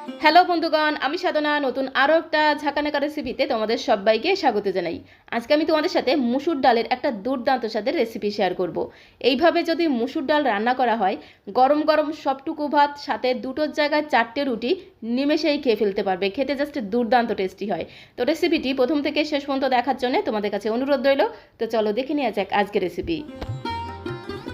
Hello বন্ধুগণ, আমি সাধনা, নতুন আরও একটা ঝাঁকানাকা রেসিপিতে তোমাদের সবাইকে স্বাগত জানাই। আজকে আমি তোমাদের সাথে মুসুর ডালের একটা দুর্দান্ত স্বাদের রেসিপি শেয়ার করব। এইভাবে যদি মুসুর ডাল রান্না করা হয়, গরম গরম সবটুকু ভাত, সাথে দুটোর জায়গায় চারটে রুটি নিমেষেই খেয়ে ফেলতে পারবে। খেতে জাস্ট দুর্দান্ত টেস্টি হয়। তো রেসিপিটি প্রথম থেকে শেষ পর্যন্ত দেখার জন্য তোমাদের কাছে অনুরোধ রইল। তো চলো দেখে নেওয়া যাক আজকের রেসিপি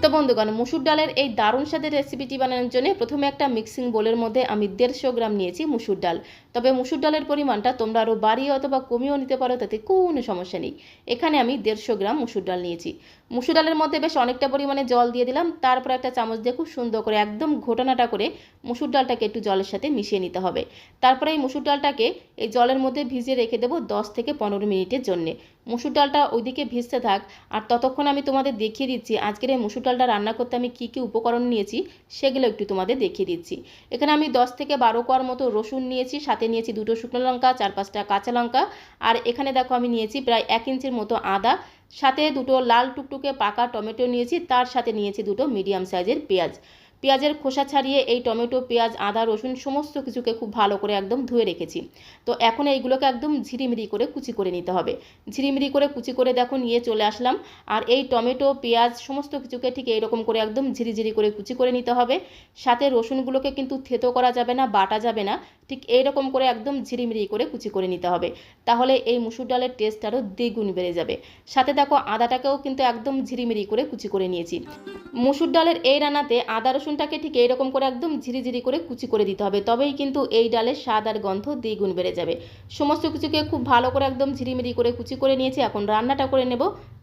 তো বন্ধুগণ, মুসুর ডালের এই দারুণ স্বাদের রেসিপিটি বানানোর জন্য প্রথমে একটা মিক্সিং বোলের মধ্যে আমি দেড়শো গ্রাম নিয়েছি মুসুর ডাল। তবে মুসুর ডালের পরিমাণটা তোমরা আরও বাড়িয়ে অথবা কমিয়েও নিতে পারো, তাতে কোনো সমস্যা নেই। এখানে আমি দেড়শো গ্রাম মুসুর ডাল নিয়েছি। মুসুর ডালের মধ্যে বেশ অনেকটা পরিমাণে জল দিয়ে দিলাম, তারপর একটা চামচ দিয়ে খুব সুন্দর করে একদম ঘোটানাটা করে মুসুর ডালটাকে একটু জলের সাথে মিশিয়ে নিতে হবে। তারপরে এই মুসুর ডালটাকে এই জলের মধ্যে ভিজিয়ে রেখে দেবো দশ থেকে পনেরো মিনিটের জন্যে। মুসুর ডালটা ওইদিকে ভিজতে থাক, আর ততক্ষণ আমি তোমাদের দেখিয়ে দিচ্ছি, আজকের এই মুসুর ডালটা রান্না করতে আমি কী কী উপকরণ নিয়েছি, সেগুলো একটু তোমাদের দেখিয়ে দিচ্ছি। এখানে আমি দশ থেকে বারো কোয়ার মতো রসুন নিয়েছি, সাথে নিয়েছি দুটো শুকনো লঙ্কা, চার পাঁচটা কাঁচা লঙ্কা। আর এখানে দেখো আমি নিয়েছি প্রায় এক ইঞ্চির মতো আদা। সাথে দুটো লাল টুকটুকে পাকা টমেটো নিয়েছি, তার সাথে নিয়েছি দুটো মিডিয়াম সাইজের পেঁয়াজ। পেঁয়াজের খোসা ছাড়িয়ে এই টমেটো, পেঁয়াজ, আদা, রসুন সমস্ত কিছুকে খুব ভালো করে একদম ধুয়ে রেখেছি। তো এখন এইগুলোকে একদম ঝিরিমিরি করে কুচি করে নিতে হবে। ঝিরিমিরি করে কুচি করে দেখো নিয়ে চলে আসলাম। আর এই টমেটো, পেঁয়াজ সমস্ত কিছুকে ঠিক এইরকম করে একদম ঝিরিঝিরি করে কুচি করে নিতে হবে। সাথে রসুনগুলোকে কিন্তু থেতো করা যাবে না, বাটা যাবে না। ঠিক এইরকম করে একদম ঝিরিমিরি করে কুচি করে নিতে হবে। তাহলে এই মুসুর ডালের টেস্ট আরও দ্বিগুণ বেড়ে যাবে। সাথে দেখো আদাটাকেও কিন্তু একদম ঝিরিমিরি করে কুচি করে নিয়েছি। মুসুর ডালের এই রান্নাতে আদা রসুনটাকে ঠিক এইরকম করে একদম ঝিরিঝিরি করে কুচি করে দিতে হবে। তবেই কিন্তু এই ডালের স্বাদ আর গন্ধ দ্বিগুণ বেড়ে যাবে। সমস্ত কিছুকে খুব ভালো করে একদম ঝিরিমিরি করে কুচি করে নিয়েছি। এখন রান্নাটা করে নেব।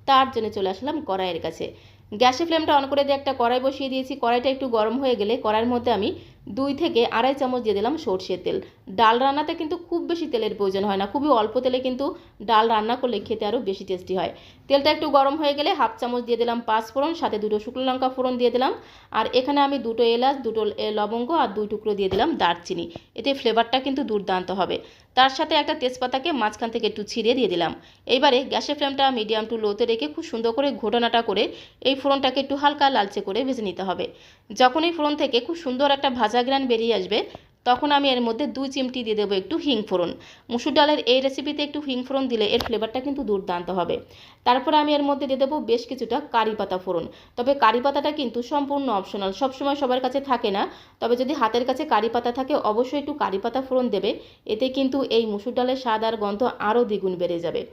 তার জন্য চলে আসলাম কড়াইয়ের কাছে। গ্যাসের ফ্লেমটা অন করে দিয়ে একটা কড়াই বসিয়ে দিয়েছি। কড়াইটা একটু গরম হয়ে গেলে কড়াইয়ের মধ্যে আমি দুই থেকে আড়াই চামচ দিয়ে দিলাম সর্ষের তেল। ডাল রান্নাতে কিন্তু খুব বেশি তেলের প্রয়োজন হয় না, খুবই অল্প তেলে কিন্তু ডাল রান্না করলে খেতে আরও বেশি টেস্টি হয়। তেলটা একটু গরম হয়ে গেলে হাফ চামচ দিয়ে দিলাম পাঁচ ফোড়ন, সাথে দুটো শুকনো লঙ্কা ফোড়ন দিয়ে দিলাম। আর এখানে আমি দুটো এলাচ, দুটো লবঙ্গ আর দুই টুকরো দিয়ে দিলাম দারচিনি। এতে ফ্লেভারটা কিন্তু দুর্দান্ত হবে। তার সাথে একটা তেজপাতাকে মাঝখান থেকে একটু ছিঁড়ে দিয়ে দিলাম। এইবারে গ্যাসের ফ্লেমটা মিডিয়াম টু লোতে রেখে খুব সুন্দর করে ঘটনাটা করে এই ফোড়নটাকে একটু হালকা লালচে করে ভেজে নিতে হবে। যখন এই ফোড়ন থেকে খুব সুন্দর একটা ভাজা গ্রান বেরিয়ে আসবে, তখন আমি এর মধ্যে দুই চিমটি দিয়ে দেবো একটু হিং ফোড়ন। মুসুর ডালের এই রেসিপিতে একটু হিং ফোড়ন দিলে এর ফ্লেভারটা কিন্তু দুর্দান্ত হবে। তারপর আমি এর মধ্যে দিয়ে দেবো বেশ কিছুটা কারি পাতা ফোড়ন। তবে কারি পাতাটা কিন্তু সম্পূর্ণ অপশনাল সবসময় সবার কাছে থাকে না। তবে যদি হাতের কাছে কারি পাতা থাকে, অবশ্যই একটু কারি পাতা ফোড়ন দেবে। এতে কিন্তু এই মুসুর ডালের স্বাদ আর গন্ধ আরও দ্বিগুণ বেড়ে যাবে।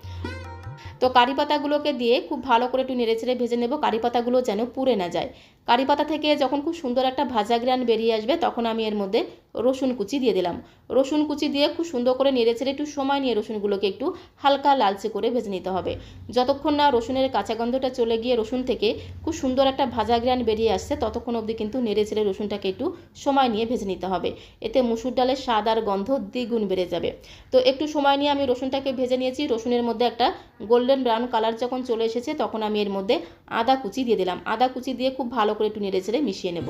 তো কারি পাতাগুলোকে দিয়ে খুব ভালো করে একটু নেড়েচেড়ে ভেজে নেব। কারি পাতাগুলো যেন পুড়ে না যায়। কারি পাতা থেকে যখন খুব সুন্দর একটা ভাজা গ্রান বেরিয়ে আসবে, তখন আমি এর মধ্যে রসুন কুচি দিয়ে দিলাম। রসুন কুচি দিয়ে খুব সুন্দর করে নেড়ে চেড়ে একটু সময় নিয়ে রসুনগুলোকে একটু হালকা লালচে করে ভেজে নিতে হবে। যতক্ষণ না রসুনের কাঁচা গন্ধটা চলে গিয়ে রসুন থেকে খুব সুন্দর একটা ভাজা গ্রান বেরিয়ে আসছে, ততক্ষণ অবধি কিন্তু নেড়ে চেড়ে রসুনটাকে একটু সময় নিয়ে ভেজে নিতে হবে। এতে মুসুর ডালের স্বাদ আর গন্ধ দ্বিগুণ বেড়ে যাবে। তো একটু সময় নিয়ে আমি রসুনটাকে ভেজে নিয়েছি। রসুনের মধ্যে একটা গোল্ডেন ব্রাউন কালার যখন চলে এসেছে, তখন আমি এর মধ্যে আদা কুচি দিয়ে দিলাম। আদা কুচি দিয়ে খুব ভালো করে একটু নেড়ে চেড়ে মিশিয়ে নেব।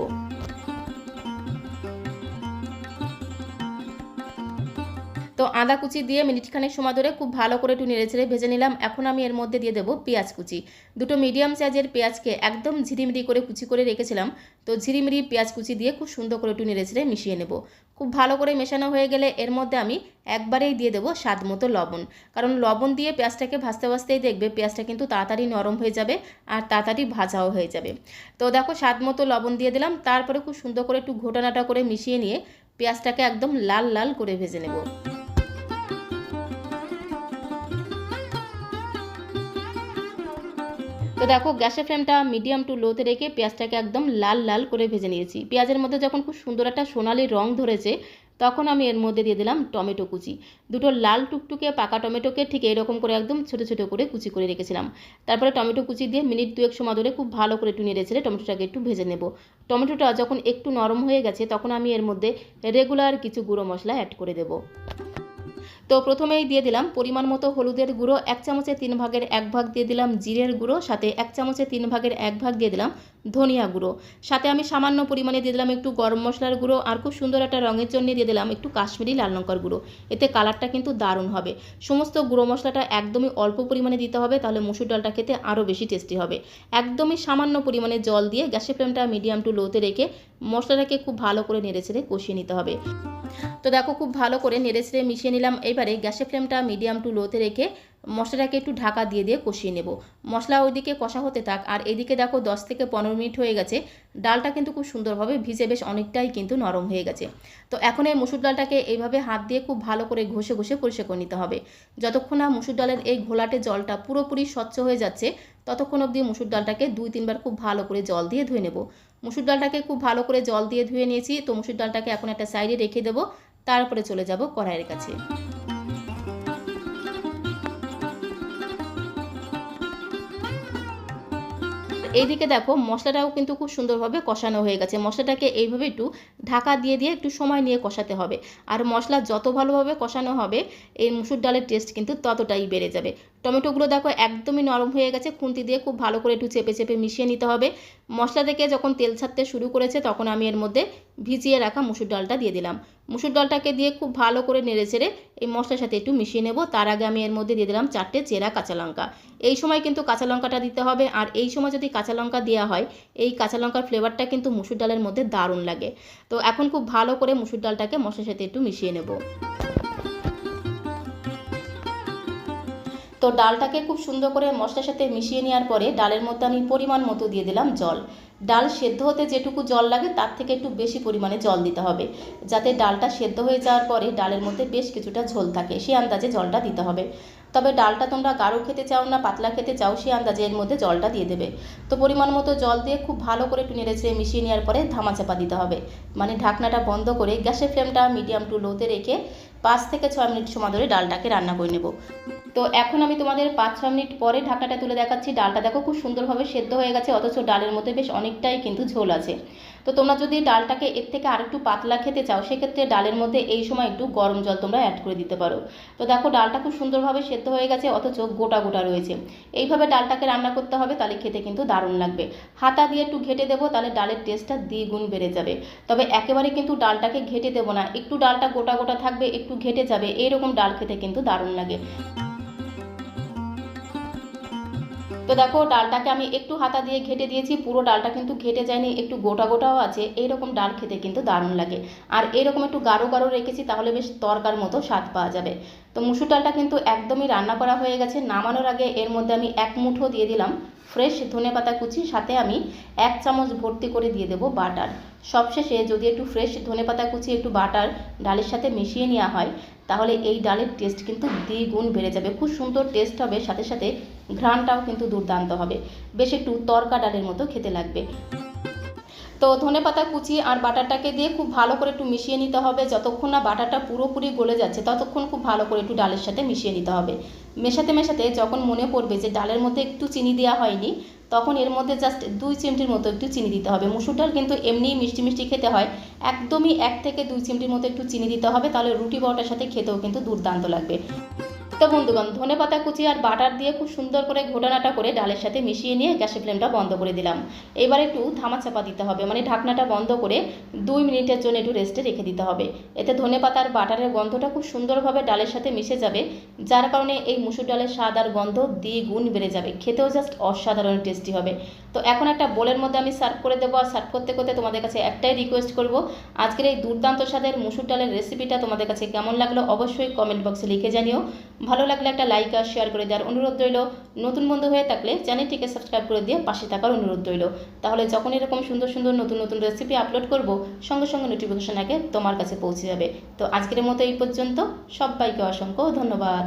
তো আদা কুচি দিয়ে মিনিটখানেক সময় ধরে খুব ভালো করে একটু নেড়ে ছেড়ে ভেজে নিলাম। এখন আমি এর মধ্যে দিয়ে দেবো পেঁয়াজ কুচি। দুটো মিডিয়াম সাইজের পেঁয়াজকে একদম ঝিরিমিরি করে কুচি করে রেখেছিলাম। তো ঝিরিমিরি পেঁয়াজ কুচি দিয়ে খুব সুন্দর করে একটু নেড়ে ছেড়ে মিশিয়ে নেব। খুব ভালো করে মেশানো হয়ে গেলে এর মধ্যে আমি একবারেই দিয়ে দেবো স্বাদ মতো লবণ। কারণ লবণ দিয়ে পেঁয়াজটাকে ভাজতে ভাজতেই দেখবে পেঁয়াজটা কিন্তু তাড়াতাড়ি নরম হয়ে যাবে আর তাড়াতাড়ি ভাজাও হয়ে যাবে। তো দেখো স্বাদ মতো লবণ দিয়ে দিলাম। তারপরে খুব সুন্দর করে একটু ঘোটানাটা করে মিশিয়ে নিয়ে পেঁয়াজটাকে একদম লাল লাল করে ভেজে নেব। তো দেখো, গ্যাসের ফ্লেমটা মিডিয়াম টু লোতে রেখে পেঁয়াজটাকে একদম লাল লাল করে ভেজে নিয়েছি। পেঁয়াজের মধ্যে যখন খুব সুন্দর একটা সোনালি রং ধরেছে, তখন আমি এর মধ্যে দিয়ে দিলাম টমেটো কুচি। দুটো লাল টুকটুকে পাকা টমেটোকে ঠিক এরকম করে একদম ছোটো ছোটো করে কুচি করে রেখেছিলাম। তারপরে টমেটো কুচি দিয়ে মিনিট দুয়েক সময় ধরে খুব ভালো করে নেড়ে ছেড়ে টমেটোটাকে একটু ভেজে নেব। টমেটোটা যখন একটু নরম হয়ে গেছে, তখন আমি এর মধ্যে রেগুলার কিছু গুঁড়ো মশলা অ্যাড করে দেবো। তো প্রথমেই দিয়ে দিলাম পরিমাণ মতো হলুদের গুঁড়ো, এক চামচে তিন ভাগের এক ভাগ দিয়ে দিলাম জিরের গুঁড়ো, সাথে এক চামচে তিন ভাগের এক ভাগ দিয়ে দিলাম ধনিয়া গুঁড়ো। সাথে আমি সামান্য পরিমাণে দিয়ে দিলাম একটু গরম মশলার গুঁড়ো আর খুব সুন্দর একটা রঙের জন্য দিয়ে দিলাম একটু কাশ্মীরি লাল লঙ্কার গুঁড়ো। এতে কালারটা কিন্তু দারুণ হবে। সমস্ত গুঁড়ো মশলাটা একদমই অল্প পরিমাণে দিতে হবে, তাহলে মুসুর ডালটা খেতে আরও বেশি টেস্টি হবে। একদমই সামান্য পরিমাণে জল দিয়ে গ্যাসের ফ্লেমটা মিডিয়াম টু লোতে রেখে মশলাটাকে খুব ভালো করে নেড়ে ছেড়ে কষিয়ে নিতে হবে। তো দেখো খুব ভালো করে নেড়ে ছেড়ে মিশিয়ে নিলাম। এবারে গ্যাসের ফ্লেমটা মিডিয়াম টু লোতে রেখে মশলাটাকে একটু ঢাকা দিয়ে দিয়ে কষিয়ে নেব। মশলা ওইদিকে কষা হতে থাক, আর এদিকে দেখো দশ থেকে পনেরো মিনিট হয়ে গেছে। ডালটা কিন্তু খুব সুন্দরভাবে ভিজে বেশ অনেকটাই কিন্তু নরম হয়ে গেছে। তো এখন এই মুসুর ডালটাকে এইভাবে হাত দিয়ে খুব ভালো করে ঘষে ঘষে পরিষ্কার করে নিতে হবে। যতক্ষণ না মুসুর ডালের এই ঘোলাটে জলটা পুরোপুরি স্বচ্ছ হয়ে যাচ্ছে, ততক্ষণ অবধি মুসুর ডালটাকে দুই তিনবার খুব ভালো করে জল দিয়ে ধুয়ে নেব। মুসুর ডালটাকে খুব ভালো করে জল দিয়ে ধুয়ে নিয়েছি, তো মুসুর ডালটাকে এখন একটা সাইডে রেখে দেবো, তারপরে চলে যাব কড়াইয়ের কাছে। এইদিকে দেখো, মশলাটাও কিন্তু খুব সুন্দরভাবে কষানো হয়ে গেছে। মশলাটাকে এইভাবে একটু ঢাকা দিয়ে দিয়ে একটু সময় নিয়ে কষাতে হবে। আর মশলা যত ভালোভাবে কষানো হবে, এই মুসুর ডালের টেস্ট কিন্তু ততটাই বেড়ে যাবে। টমেটোগুলো দেখো একদমই নরম হয়ে গেছে, খুন্তি দিয়ে খুব ভালো করে একটু চেপে চেপে মিশিয়ে নিতে হবে। মশলা থেকে যখন তেল ছাড়তে শুরু করেছে, তখন আমি এর মধ্যে ভিজিয়ে রাখা মুসুর ডালটা দিয়ে দিলাম। মুসুর ডালটাকে দিয়ে খুব ভালো করে নেড়ে চেড়ে এই মশলার সাথে একটু মিশিয়ে নেব। তার আগে আমি এর মধ্যে দিয়ে দিলাম চারটে চেরা কাঁচা লঙ্কা। এই সময় কিন্তু কাঁচা লঙ্কাটা দিতে হবে, আর এই সময় যদি কাঁচা লঙ্কা দেওয়া হয়, এই কাঁচা লঙ্কার ফ্লেভারটা কিন্তু মুসুর ডালের মধ্যে দারুণ লাগে। তো এখন খুব ভালো করে মুসুর ডালটাকে মশলার সাথে একটু মিশিয়ে নেব। তো ডালটাকে খুব সুন্দর করে মশলার সাথে মিশিয়ে নেওয়ার পরে ডালের মধ্যে আমি পরিমাণ মতো দিয়ে দিলাম জল। ডাল সেদ্ধ হতে যেটুকু জল লাগে তার থেকে একটু বেশি পরিমাণে জল দিতে হবে, যাতে ডালটা সেদ্ধ হয়ে যাওয়ার পরে ডালের মধ্যে বেশ কিছুটা ঝোল থাকে, সেই আন্দাজে জলটা দিতে হবে। তবে ডালটা তোমরা গাঢ় খেতে চাও না, পাতলা খেতে চাও, সেই আন্দাজে এর মধ্যে জলটা দিয়ে দেবে। তো পরিমাণ মতো জল দিয়ে খুব ভালো করে একটু নেড়ে মিশিয়ে নেওয়ার পরে ধামা চাপা দিতে হবে। মানে ঢাকনাটা বন্ধ করে গ্যাসের ফ্লেমটা মিডিয়াম টু লোতে রেখে পাঁচ থেকে ছয় মিনিট সময় ধরে ডালটাকে রান্না করে নেব। তো এখন আমি তোমাদের পাঁচ ছ মিনিট পরে ঢাকাটা তুলে দেখাচ্ছি। ডালটা দেখো খুব সুন্দরভাবে সেদ্ধ হয়ে গেছে, অথচ ডালের মধ্যে বেশ অনেকটাই কিন্তু ঝোল আছে। তো তোমরা যদি ডালটাকে এর থেকে আরেকটু পাতলা খেতে চাও, সেক্ষেত্রে ডালের মধ্যে এই সময় একটু গরম জল তোমরা অ্যাড করে দিতে পারো। তো দেখো, ডালটা খুব সুন্দরভাবে সেদ্ধ হয়ে গেছে, অথচ গোটা গোটা রয়েছে। এইভাবে ডালটাকে রান্না করতে হবে, তাহলে খেতে কিন্তু দারুণ লাগবে। হাতা দিয়ে একটু ঘেটে দেবো, তাহলে ডালের টেস্টটা দ্বিগুণ বেড়ে যাবে। তবে একেবারে কিন্তু ডালটাকে ঘেটে দেবো না, একটু ডালটা গোটা গোটা থাকবে, একটু ঘেটে যাবে, এইরকম ডাল খেতে কিন্তু দারুণ লাগে। তো দেখো, ডালটাকে আমি একটু হাতা দিয়ে ঘেটে দিয়েছি। পুরো ডালটা কিন্তু ঘেটে যায়নি, একটু গোটা গোটাও আছে। এইরকম ডাল খেতে কিন্তু দারুণ লাগে। আর এরকম একটু গাঢ় গাঢ় রেখেছি, তাহলে বেশ তরকার মতো স্বাদ পাওয়া যাবে। তো মুসুর ডালটা কিন্তু একদমই রান্না করা হয়ে গেছে। নামানোর আগে এর মধ্যে আমি এক মুঠো দিয়ে দিলাম ফ্রেশ ধনে পাতা কুচি, সাথে আমি এক চামচ ভর্তি করে দিয়ে দেবো বাটার। সবশেষে যদি একটু ফ্রেশ ধনে পাতা কুচি, একটু বাটার ডালের সাথে মিশিয়ে নেওয়া হয়, তাহলে এই ডালের টেস্ট কিন্তু দ্বিগুণ বেড়ে যাবে। খুব সুন্দর টেস্ট হবে, সাথে সাথে ঘ্রাণটাও কিন্তু দুর্দান্ত হবে। বেশ একটু তরকা ডালের মতো খেতে লাগবে। তো ধনে পাতা, কুচি আর বাটারটাকে দিয়ে খুব ভালো করে একটু মিশিয়ে নিতে হবে। যতক্ষণ না বাটারটা পুরোপুরি গলে যাচ্ছে, ততক্ষণ খুব ভালো করে একটু ডালের সাথে মিশিয়ে নিতে হবে। মেশাতে মেশাতে যখন মনে পড়বে যে ডালের মধ্যে একটু চিনি দেওয়া হয়নি, তখন এর মধ্যে জাস্ট দুই চিমটির মতো একটু চিনি দিতে হবে। মুসুর ডাল কিন্তু এমনিই মিষ্টি মিষ্টি খেতে হয়। একদমই এক থেকে দুই চিমটির মতো একটু চিনি দিতে হবে, তাহলে রুটি পরোটার সাথে খেতেও কিন্তু দুর্দান্ত লাগবে। তো বন্ধুগণ, ধনে পাতা, কুচি আর বাটার দিয়ে খুব সুন্দর করে ঘোটানাটা করে ডালের সাথে মিশিয়ে নিয়ে গ্যাসের ফ্লেমটা বন্ধ করে দিলাম। এবার একটু ধামা চাপা দিতে হবে মানে ঢাকনাটা বন্ধ করে দুই মিনিটের জন্য একটু রেস্টে রেখে দিতে হবে। এতে ধনে পাতার বাটারের গন্ধটা খুব সুন্দরভাবে ডালের সাথে মিশে যাবে, যার কারণে এই মুসুর ডালের স্বাদ আর গন্ধ দ্বিগুণ বেড়ে যাবে। খেতেও জাস্ট অসাধারণ টেস্টি হবে। তো এখন একটা বোলের মধ্যে আমি সার্ভ করে দেবো আর সার্ভ করতে করতে তোমাদের কাছে একটাই রিকোয়েস্ট করব। আজকের এই দুর্দান্ত স্বাদের মুসুর ডালের রেসিপিটা তোমাদের কাছে কেমন লাগল অবশ্যই কমেন্ট বক্সে লিখে জানিও। ভালো লাগলে একটা লাইক আর শেয়ার করে দেওয়ার অনুরোধ রইল। নতুন বন্ধু হয়ে থাকলে চ্যানেলটিকে সাবস্ক্রাইব করে দিয়ে পাশে থাকার অনুরোধ রইল। তাহলে যখন এরকম সুন্দর সুন্দর নতুন নতুন রেসিপি আপলোড করব, সঙ্গে সঙ্গে নোটিফিকেশন আগে তোমার কাছে পৌঁছে যাবে। তো আজকের মতো এই পর্যন্ত। সবাইকে অসংখ্য ধন্যবাদ।